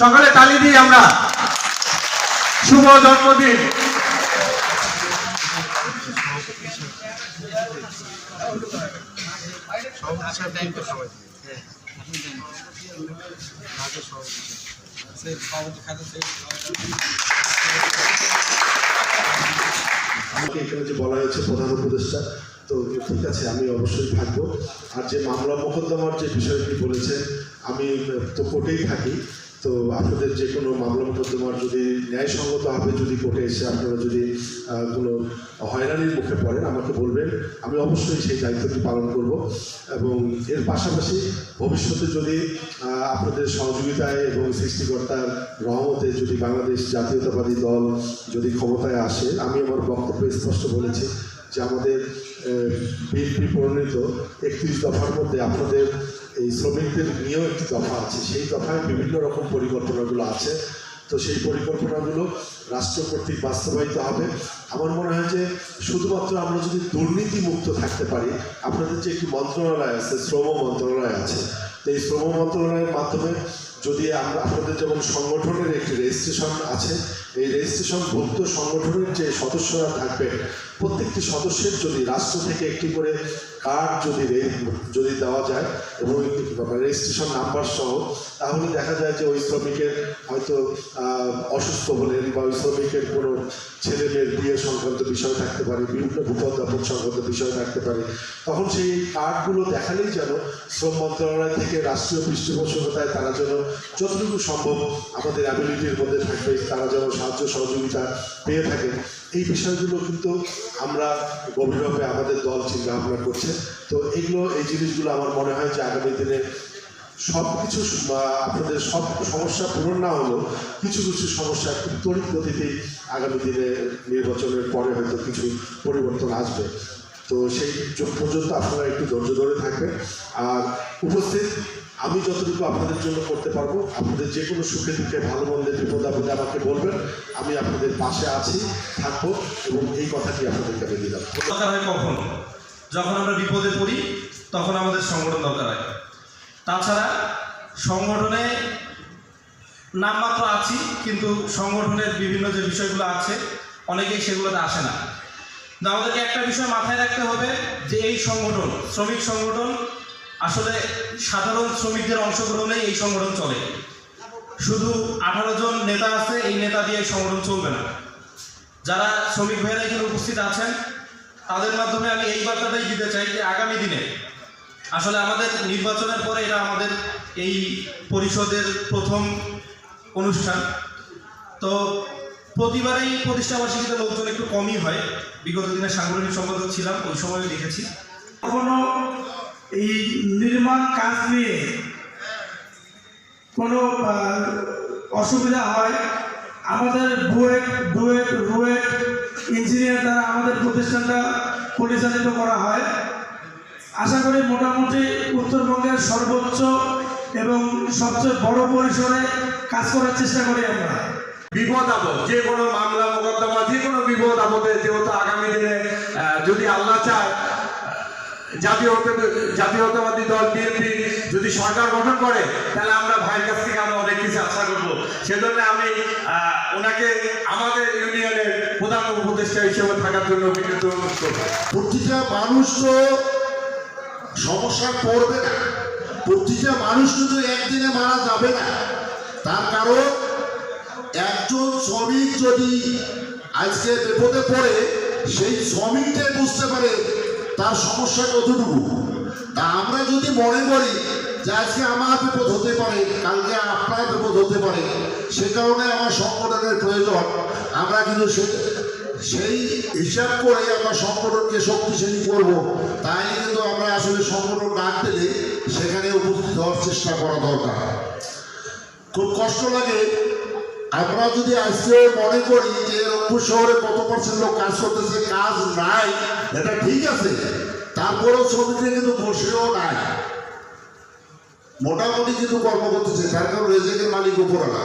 সকালে তালি দিই আমরা শুভ জন্মদিন। এখানে যে বলা হয়েছে প্রধান উপদেষ্টা, তো ঠিক আছে, আমি অবশ্যই থাকব। আর যে মামলা মোকদ্দমার যে বিষয়টি বলেছেন, আমি তো কোর্টেই থাকি। তো আপনাদের যে কোনো মামলা মোকদ্দমার যদি ন্যায়সঙ্গতভাবে যদি কোর্টে এসে আপনারা যদি কোনো হয়রানির মুখে পড়েন, আমাকে বলবেন। আমি অবশ্যই সেই দায়িত্বটি পালন করব এবং এর পাশাপাশি ভবিষ্যতে যদি আপনাদের সহযোগিতায় এবং সৃষ্টিকর্তার রহমতে যদি বাংলাদেশ জাতীয়তাবাদী দল যদি ক্ষমতায় আসে, আমি আমার বক্তব্যে স্পষ্ট বলেছি। যে আমাদের বিএনপি প্রণীত একত্রিশ দফার মধ্যে আপনাদের এই শ্রমিকদের নিয়েও একটি দফা আছে। সেই দফায় বিভিন্ন রকম পরিকল্পনাগুলো আছে। তো সেই পরিকল্পনাগুলো রাষ্ট্র কর্তৃক বাস্তবায়িত হবে। আমার মনে হয় যে শুধুমাত্র আমরা যদি দুর্নীতি মুক্ত থাকতে পারি, আপনাদের যে একটি মন্ত্রণালয় আছে, শ্রম মন্ত্রণালয় আছে, তো এই শ্রম মন্ত্রণালয়ের মাধ্যমে যদি আমরা আপনাদের যেমন সংগঠনের একটি রেজিস্ট্রেশন আছে, এই রেজিস্ট্রেশন ভুক্ত সংগঠনের যে সদস্যরা থাকবেন প্রত্যেকটি সদস্যের যদি রাষ্ট্র থেকে একটি করে কার্ড যদি যদি দেওয়া যায় এবং রেজিস্ট্রেশন নাম্বার সহ, তাহলে দেখা যায় যে ওই শ্রমিকের হয়তো অসুস্থ হলেন বা ওই শ্রমিকের কোনো ছেলে মেয়ের বিয়ে সংক্রান্ত বিষয় থাকতে পারে, বিভিন্ন বিপদ আপদ সংক্রান্ত বিষয় থাকতে পারে, তখন সেই কার্ডগুলো দেখালেই যেন শ্রম মন্ত্রণালয় থেকে রাষ্ট্রীয় পৃষ্ঠপোষকতায় তারা যেন যতটুকু সম্ভব আমাদের অ্যাবিলিটির মধ্যে থাকবে, তারা যেন সাহায্য সহযোগিতা পেয়ে থাকে। এই বিষয়গুলো কিন্তু আমরা গভীরভাবে আমাদের দল চিন্তা ভাবনা করছে। তো এগুলো, এই জিনিসগুলো আমার মনে হয় যে আগামী দিনে সব কিছু আপনাদের সব সমস্যা পূরণ না হলেও কিছু কিছু সমস্যা তড়িৎ গতিতেই আগামী দিনে নির্বাচনের পরে হয়তো কিছু পরিবর্তন আসবে। তো সেই পর্যন্ত আপনারা একটু ধৈর্য ধরে থাকবেন। আর উপস্থিত আমি যতটুকু আপনাদের জন্য করতে পারব, আপনাদের যে কোনো সুখে দুঃখে ভালো মন্দের বিপদ আপদে আমাকে বলবেন, আমি আপনাদের পাশে আছি, থাকব এবং এই কথাটি আপনাদেরকে আমি দিলাম দরকার হয় কখন? যখন আমরা বিপদে পড়ি, তখন আমাদের সংগঠন দরকার হয়। তাছাড়া সংগঠনে নামমাত্র আছি, কিন্তু সংগঠনের বিভিন্ন যে বিষয়গুলো আছে, অনেকেই সেগুলোতে আসে না। আমাদেরকে একটা বিষয় মাথায় রাখতে হবে যে এই সংগঠন, শ্রমিক সংগঠন আসলে সাধারণ শ্রমিকদের অংশগ্রহণে এই সংগঠন চলে। শুধু আঠারো জন নেতা আছে, এই নেতা দিয়ে সংগঠন চলবে না। যারা শ্রমিক ভাইয়েরা এখানে উপস্থিত আছেন, তাদের মাধ্যমে আমি এই বার্তাটাই দিতে চাই যে আগামী দিনে আসলে আমাদের নির্বাচনের পরে এটা আমাদের এই পরিষদের প্রথম অনুষ্ঠান। তো প্রতিবারেই প্রতিষ্ঠাবার্ষিকীতে লোকজন একটু কমই হয়। বিগত দিনে সাংগঠনিক সম্পাদক ছিলাম, ওই সময় দেখেছি। কখনো এই নির্মাণ কাজ নিয়ে কোনো অসুবিধা হয়। আমাদের বুয়েট ডুয়েট রুয়েট ইঞ্জিনিয়ার দ্বারা আমাদের প্রতিষ্ঠানটা পরিচালিত করা হয়। আশা করি মোটামুটি উত্তরবঙ্গের সর্বোচ্চ এবং সবচেয়ে বড় পরিসরে কাজ করার চেষ্টা করি আমরা। বিপদ আপদ, যে কোনো মামলা, মোকদ্দমা, যে কোনো বিপদ আপদে যেহেতু আগামী দিনে যদি আল্লাহ চায় জাতীয়তাবাদী দল বিএনপি যদি সরকার গঠন করে, তাহলে আমরা ভাইয়ের কাছ থেকে আমরা অনেক কিছু আশা করব। সেজন্য আমি ওনাকে আমাদের ইউনিয়নের প্রধান উপদেষ্টা হিসেবে থাকার জন্য বিনীত অনুরোধ করব। প্রতিটা মানুষ তো সমস্যায় পড়বে না। প্রতিটা মানুষ কিন্তু একদিনে মারা যাবে না। তার কারণ, একজন শ্রমিক যদি আজকে বিপদে পড়ে, সেই শ্রমিকটাই বুঝতে পারে তার সমস্যা কতটুকু তা আমরা যদি মনে করি যে আজকে আমার বিপদ হতে পারে, কালকে আপনার বিপদ হতে পারে, সে কারণে আমার সংগঠনের প্রয়োজন। আমরা কিন্তু সে- সেই হিসাব করে আমরা সংগঠনকে শক্তিশালী করব। তাই কিন্তু আমরা আসলে সংগঠন না দিলে সেখানে উপস্থিত হওয়ার চেষ্টা করা দরকার। খুব কষ্ট লাগে আমরা যদি আজকে মনে করি যে রংপুর শহরে কত পার্সেন্ট লোক কাজ করতেছে, কাজ নাই, এটা ঠিক আছে। তারপরেও শ্রমিকরা কিন্তু বসেও নাই। মোটামুটি কিন্তু কর্ম করতেছে তার কারণ রেজেকের মালিক উপরালা